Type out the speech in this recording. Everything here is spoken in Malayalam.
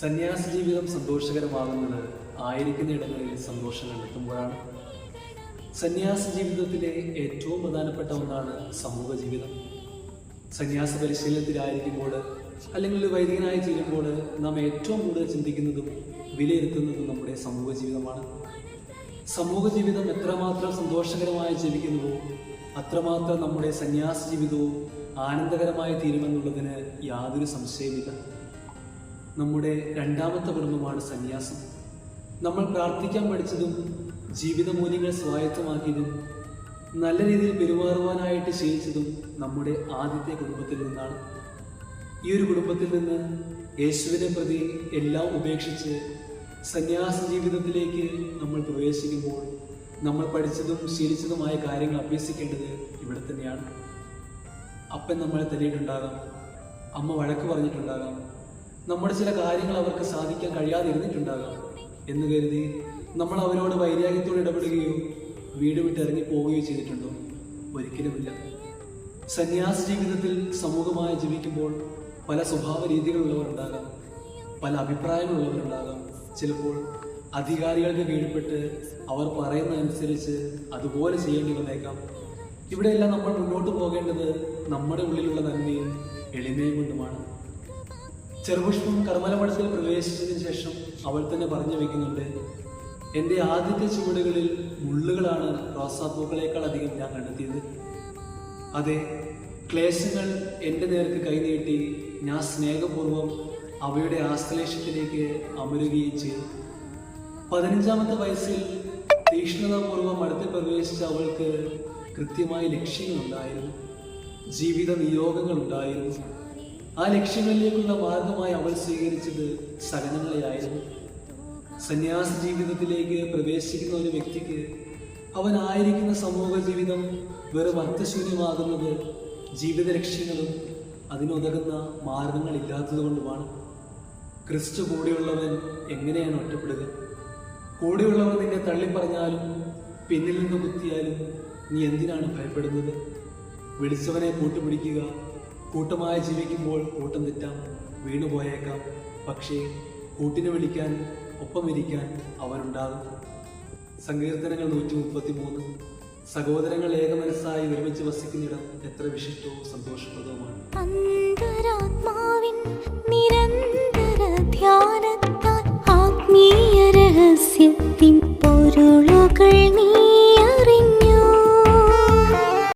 സന്യാസ ജീവിതം സന്തോഷകരമാകുന്നത് ആയിരിക്കുന്ന ഇടങ്ങളിൽ സന്തോഷം കണ്ടെത്തുമ്പോഴാണ്. സന്യാസ ജീവിതത്തിലെ ഏറ്റവും പ്രധാനപ്പെട്ട ഒന്നാണ് സമൂഹ ജീവിതം സന്യാസ പരിശീലനത്തിലായിരിക്കുമ്പോൾ അല്ലെങ്കിൽ വൈദികനായി ചെയ്യുമ്പോൾ നാം ഏറ്റവും കൂടുതൽ ചിന്തിക്കുന്നതും വിലയിരുത്തുന്നതും നമ്മുടെ സമൂഹ ജീവിതമാണ് സമൂഹ ജീവിതം എത്രമാത്രം സന്തോഷകരമായി ജീവിക്കുന്നുവോ അത്രമാത്രം നമ്മുടെ സന്യാസ ജീവിതവും ആനന്ദകരമായി തീരുമെന്നുള്ളതിന് യാതൊരു സംശയമില്ല നമ്മുടെ രണ്ടാമത്തെ കുടുംബമാണ് സന്യാസം. നമ്മൾ പ്രാർത്ഥിക്കാൻ പഠിച്ചതും ജീവിത മൂല്യങ്ങൾ സ്വായത്തമാക്കിയതും നല്ല രീതിയിൽ പെരുമാറുവാനായിട്ട് ശീലിച്ചതും നമ്മുടെ ആദ്യത്തെ കുടുംബത്തിൽ നിന്നാണ്. ഈ ഒരു കുടുംബത്തിൽ നിന്ന് യേശുവിനെ പ്രതി എല്ലാം ഉപേക്ഷിച്ച് സന്യാസ ജീവിതത്തിലേക്ക് നമ്മൾ പ്രവേശിക്കുമ്പോൾ നമ്മൾ പഠിച്ചതും ശീലിച്ചതുമായ കാര്യങ്ങൾ അഭ്യസിക്കേണ്ടത് ഇവിടെ തന്നെയാണ്. അപ്പൻ നമ്മളെ തല്ലിയിട്ടുണ്ടാകാം. അമ്മ വഴക്ക് പറഞ്ഞിട്ടുണ്ടാകാം. നമ്മുടെ ചില കാര്യങ്ങൾ അവർക്ക് സാധിക്കാൻ കഴിയാതിരുന്നിട്ടുണ്ടാകാം. എന്ന് കരുതി നമ്മൾ അവരോട് വൈരാഗ്യത്തോടെ ഇടപെടുകയോ വീട് വിട്ട് ഇറങ്ങി പോവുകയോ ചെയ്തിട്ടുണ്ടോ? ഒരിക്കലുമില്ല. സന്യാസ ജീവിതത്തിൽ സമൂഹമായി ജീവിക്കുമ്പോൾ പല സ്വഭാവ രീതികളുള്ളവരുണ്ടാകാം. പല അഭിപ്രായങ്ങളുള്ളവരുണ്ടാകാം. ചിലപ്പോൾ അധികാരികൾക്ക് കീഴ്പ്പെട്ട് അവർ പറയുന്നതനുസരിച്ച് അതുപോലെ ചെയ്യേണ്ടി വന്നേക്കാം. ഇവിടെയെല്ലാം നമ്മൾ മുന്നോട്ട് പോകേണ്ടത് നമ്മുടെ ഉള്ളിലുള്ള നന്മയും എളിമയും കൊണ്ടുമാണ്. ചെറുപുഷ്പം കർമ്മലമഠത്തിൽ പ്രവേശിച്ചതിന് ശേഷം അവൾ തന്നെ പറഞ്ഞു വെക്കുന്നുണ്ട് എന്റെ ആദ്യത്തെ ചുവടുകളിൽ മുള്ളുകളാണ് റോസാപ്പൂക്കളേക്കാൾ അധികം ഞാൻ കണ്ടെത്തിയത്. അതെ ക്ലേശങ്ങൾ എന്റെ നേർക്ക് കൈനീട്ടി ഞാൻ സ്നേഹപൂർവം അവയുടെ ആശ്ലേഷത്തിലേക്ക് അമരുകയും ചെയ്തു. പതിനഞ്ചാമത്തെ വയസ്സിൽ തീക്ഷ്ണതാപൂർവം അടുത്ത് പ്രവേശിച്ച അവൾക്ക് കൃത്യമായ ലക്ഷ്യങ്ങളുണ്ടായിരുന്നു. ജീവിത നിയോഗങ്ങളുണ്ടായിരുന്നു. ആ ലക്ഷ്യങ്ങളിലേക്കുള്ള മാർഗമായി അവൾ സ്വീകരിച്ചത് സഹനങ്ങളെയായിരുന്നു. സന്യാസ ജീവിതത്തിലേക്ക് പ്രവേശിക്കുന്ന ഒരു വ്യക്തിക്ക് അവനായിരിക്കുന്ന സമൂഹ ജീവിതം വെറും അർത്ഥശൂന്യമാകുന്നത് ജീവിത ലക്ഷ്യങ്ങളും അതിനുതകുന്ന മാർഗങ്ങളില്ലാത്തതുകൊണ്ടുമാണ്. ക്രിസ്തു കൂടെയുള്ളവൻ എങ്ങനെയാണ് ഒറ്റപ്പെടുക? കൂടെയുള്ളവർ നിന്നെ തള്ളിപ്പറഞ്ഞാലും പിന്നിൽ നിന്ന് കുത്തിയാലും നീ എന്തിനാണ് ഭയപ്പെടുന്നത്? വിളിച്ചവനെ കൂട്ടുപിടിക്കുക. കൂട്ടമായി ജീവിക്കുമ്പോൾ കൂട്ടം തെറ്റാം വീണുപോയേക്കാം പക്ഷേ കൂട്ടിനെ വിളിക്കാൻ ഒപ്പമിരിക്കാൻ അവനുണ്ടാകും സങ്കീർത്തനങ്ങൾ നൂറ്റി മുപ്പത്തി മൂന്ന് സഹോദരങ്ങൾ ഏകമനസ്സായി ഒരുമിച്ച് വസിക്കുന്നിടം എത്ര വിശിഷ്ടവും സന്തോഷപ്രദവുമാണ്. ആത്മീയ പൊരുളുകൾ നീ